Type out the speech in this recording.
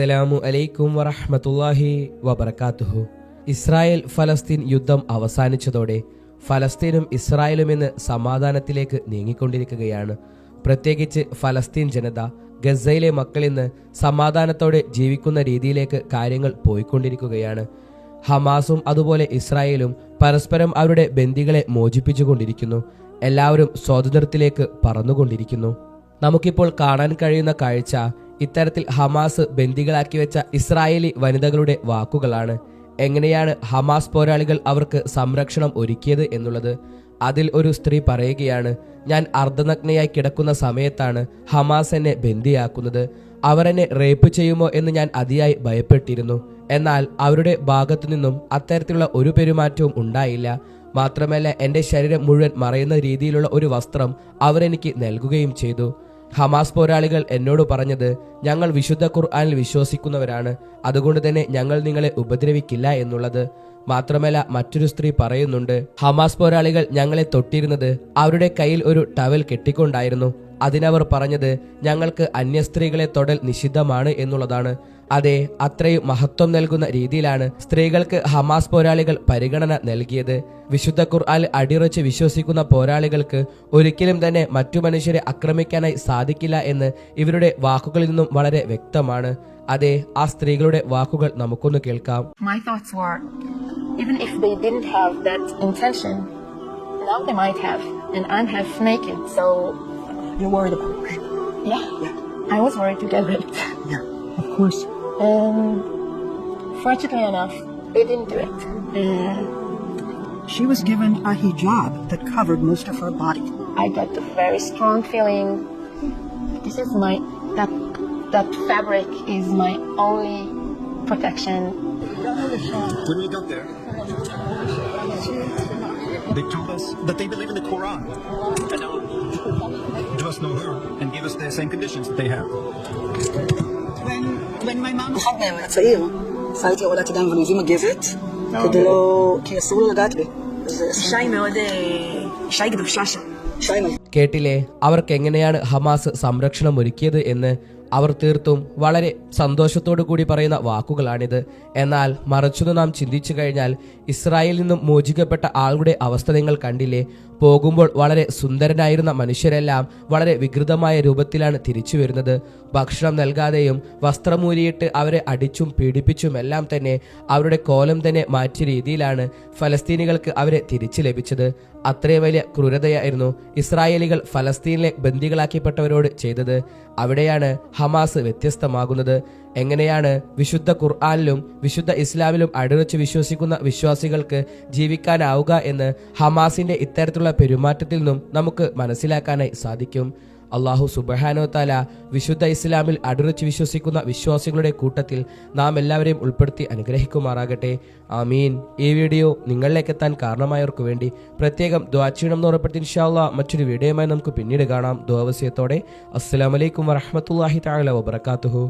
അസ്സലാമു അലൈക്കും വറഹ്മത്തുള്ളാഹി വബർക്കാത്തുഹു ഇസ്രായേൽ ഫലസ്തീൻ യുദ്ധം അവസാനിച്ചതോടെ ഫലസ്തീനും ഇസ്രായേലും ഇന്ന് സമാധാനത്തിലേക്ക് നീങ്ങിക്കൊണ്ടിരിക്കുകയാണ്. പ്രത്യേകിച്ച് ഫലസ്തീൻ ജനത ഗസയിലെ മക്കൾ ഇന്ന് സമാധാനത്തോടെ ജീവിക്കുന്ന രീതിയിലേക്ക് കാര്യങ്ങൾ പോയിക്കൊണ്ടിരിക്കുകയാണ്. ഹമാസും അതുപോലെ ഇസ്രായേലും പരസ്പരം അവരുടെ ബന്ദികളെ മോചിപ്പിച്ചുകൊണ്ടിരിക്കുന്നു. എല്ലാവരും സ്വാതന്ത്ര്യത്തിലേക്ക് പറന്നുകൊണ്ടിരിക്കുന്നു. നമുക്കിപ്പോൾ കാണാൻ കഴിയുന്ന കാഴ്ച ഇത്തരത്തിൽ ഹമാസ് ബന്ദികളാക്കി വെച്ച ഇസ്രായേലി വനിതകളുടെ വാക്കുകളാണ്. എങ്ങനെയാണ് ഹമാസ് പോരാളികൾ അവർക്ക് സംരക്ഷണം ഒരുക്കിയത് എന്നുള്ളത്? അതിൽ ഒരു സ്ത്രീ പറയുകയാണ് ഞാൻ അർദ്ധനഗ്നയായി കിടക്കുന്ന സമയത്താണ് ഹമാസ് എന്നെ ബന്ദിയാക്കുന്നത്. അവരെന്നെ റേപ്പ് ചെയ്യുമോ എന്ന് ഞാൻ അതിയായി ഭയപ്പെട്ടിരുന്നു. എന്നാൽ അവരുടെ ഭാഗത്തു നിന്നും അത്തരത്തിലുള്ള ഒരു പെരുമാറ്റവും ഉണ്ടായില്ല. മാത്രമല്ല എന്റെ ശരീരം മുഴുവൻ മറയുന്ന രീതിയിലുള്ള ഒരു വസ്ത്രം അവരെനിക്ക് നൽകുകയും ചെയ്തു. ഹമാസ് പോരാളികൾ എന്നോട് പറഞ്ഞത് ഞങ്ങൾ വിശുദ്ധ ഖുർആാനിൽ വിശ്വസിക്കുന്നവരാണ്. അതുകൊണ്ട് തന്നെ ഞങ്ങൾ നിങ്ങളെ ഉപദ്രവിക്കില്ല എന്നുള്ളത്. മാത്രമല്ല മറ്റൊരു സ്ത്രീ പറയുന്നുണ്ട് ഹമാസ് പോരാളികൾ ഞങ്ങളെ തൊട്ടിരുന്നത് അവരുടെ കയ്യിൽ ഒരു ടവൽ കെട്ടിക്കൊണ്ടായിരുന്നു. അതിനവർ പറഞ്ഞത് ഞങ്ങൾക്ക് അന്യസ്ത്രീകളെ തൊടൽ നിഷിദ്ധമാണ് എന്നുള്ളതാണ്. അതെ അത്രയും മഹത്വം നൽകുന്ന രീതിയിലാണ് സ്ത്രീകൾക്ക് ഹമാസ് പോരാളികൾ പരിഗണന നൽകിയത്. വിശുദ്ധ ഖുർആൽ അടിയുറച്ച് വിശ്വസിക്കുന്ന പോരാളികൾക്ക് ഒരിക്കലും തന്നെ മറ്റു മനുഷ്യരെ ആക്രമിക്കാനായി സാധിക്കില്ല എന്ന് ഇവരുടെ വാക്കുകളിൽ നിന്നും വളരെ വ്യക്തമാണ്. അതെ ആ സ്ത്രീകളുടെ വാക്കുകൾ നമുക്കൊന്ന് കേൾക്കാം. My thoughts were, even if they didn't have that intention, now they might have, and I'm half naked, so You're worried about her. yeah, yeah. I was worried to get raped. Yeah, of course. And fortunately enough, they didn't do it. And She was given a hijab that covered most of her body. I got a very strong feeling. This is my that that fabric is my only protection. When we got there, they told us that they believe in the Quran. Um, us no harm and give us the same conditions that they have. When, when my mom... אחד מהם, הצעיר, עשה איתי עבודת ידיים ואני מביא מגבת, כדי לא... כי אסור לו לגעת בי. אישה היא מאוד... אישה היא קדושה שם. കേട്ടില്ലേ അവർക്ക് എങ്ങനെയാണ് Hamas സംരക്ഷണം ഒരുക്കിയത് എന്ന് അവർ തീർത്തും വളരെ സന്തോഷത്തോടു കൂടി പറയുന്ന വാക്കുകളാണിത്. എന്നാൽ മറിച്ചൊന്ന് നാം ചിന്തിച്ചു കഴിഞ്ഞാൽ ഇസ്രായേലിൽ നിന്നും മോചിക്കപ്പെട്ട ആളുടെ അവസ്ഥ നിങ്ങൾ കണ്ടില്ലേ? പോകുമ്പോൾ വളരെ സുന്ദരനായിരുന്ന മനുഷ്യരെല്ലാം വളരെ വികൃതമായ രൂപത്തിലാണ് തിരിച്ചു വരുന്നത്. ഭക്ഷണം നൽകാതെയും വസ്ത്രമൂരിയിട്ട് അവരെ അടിച്ചും പീഡിപ്പിച്ചും എല്ലാം തന്നെ അവരുടെ കോലം തന്നെ മാറ്റിയ രീതിയിലാണ് ഫലസ്തീനികൾക്ക് അവരെ തിരിച്ചു ലഭിച്ചത്. അത്രയും വലിയ ക്രൂരതയായിരുന്നു ഇസ്രായേലികൾ ഫലസ്തീനിലെ ബന്ദികളാക്കിപ്പെട്ടവരോട് ചെയ്തത്. അവിടെയാണ് ഹമാസ് വ്യത്യസ്തമാകുന്നത്. എങ്ങനെയാണ് വിശുദ്ധ ഖുർആാനിലും വിശുദ്ധ ഇസ്ലാമിലും അടിറച്ച് വിശ്വസിക്കുന്ന വിശ്വാസികൾക്ക് ജീവിക്കാനാവുക എന്ന് ഹമാസിന്റെ ഇത്തരത്തിലുള്ള പെരുമാറ്റത്തിൽ നിന്നും നമുക്ക് മനസ്സിലാക്കാനായി സാധിക്കും. അള്ളാഹു സുബഹാനോ താല വിശുദ്ധ ഇസ്ലാമിൽ അടുറച്ച് വിശ്വസിക്കുന്ന വിശ്വാസികളുടെ കൂട്ടത്തിൽ നാം എല്ലാവരെയും ഉൾപ്പെടുത്തി അനുഗ്രഹിക്കുമാറാകട്ടെ. ആമീൻ. ഈ വീഡിയോ നിങ്ങളിലേക്ക് എത്താൻ കാരണമായവർക്ക് വേണ്ടി പ്രത്യേകം ദ്വാചീണം എന്ന് ഉറപ്പെടുത്തി ഇൻഷാല്ല മറ്റൊരു വീഡിയോയുമായി നമുക്ക് പിന്നീട് കാണാം. ദ്വാവസ്യത്തോടെ അസ്സലാമലൈക്കും വറഹമത്തല്ലാഹി താല വബർക്കാത്തുഹു